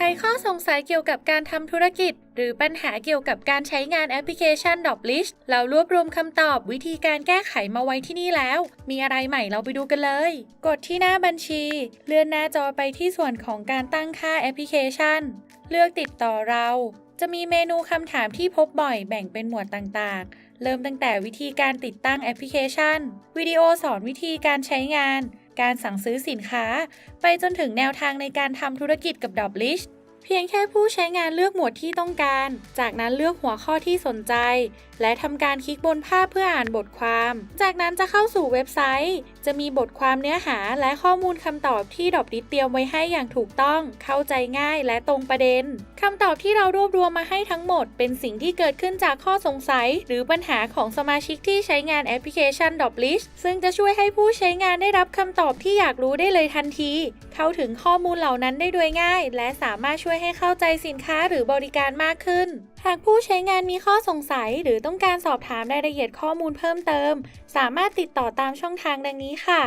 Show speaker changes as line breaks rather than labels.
ขข้อสงสัยเกี่ยวกับการทำธุรกิจ หรือปัญหาเกี่ยวกับการใช้งานแอปพลิเคชัน d o p l i s h เรารวบรวมคำตอบวิธีการแก้ไขมาไว้ที่นี่แล้ว มีอะไรใหม่เราไปดูกันเลย กดที่หน้าบัญชี เลื่อนหน้าจอไปที่ส่วนของการตั้งค่าแอปพลิเคชัน เลือกติดต่อเรา จะมีเมนูคำถามที่พบบ่อยแบ่งเป็นหมวดต่างๆ เริ่มตั้งแต่วิธีการติดตั้งแอปพลิเคชัน วิดีโอสอนวิธีการใช้งาน การสั่งซื้อสินค้า ไปจนถึงแนวทางในการทำธุรกิจกับดอบลิช เพียงแค่ผู้ใช้งานเลือกหมวดที่ต้องการ จากนั้นเลือกหัวข้อที่สนใจ และทำการคลิกบนภาพเพื่ออ่านบทความ จากนั้นจะเข้าสู่เว็บไซต์ จะมีบทความเนื้อหาและข้อมูลคำตอบที่ดอบดิเตรียมไว้ให้อย่างถูกต้อง เข้าใจง่ายและตรงประเด็นคำตอบที่เรารวบรวมมาให้ทั้งหมด เป็นสิ่งที่เกิดขึ้นจากข้อสงสัย หรือปัญหาของสมาชิกที่ใช้งานแอปพลิเคชัน d o p l i s h ซึ่งจะช่วยให้ผู้ใช้งานได้รับคำตอบที่อยากรู้ได้เลยทันที เข้าถึงข้อมูลเหล่านั้นได้โดยง่าย และสามารถช่วยช่วยให้เข้าใจสินค้าหรือบริการมากขึ้น หากผู้ใช้งานมีข้อสงสัยหรือต้องการสอบถามรายละเอียดข้อมูลเพิ่มเติม สามารถติดต่อตามช่องทางดังนี้ค่ะ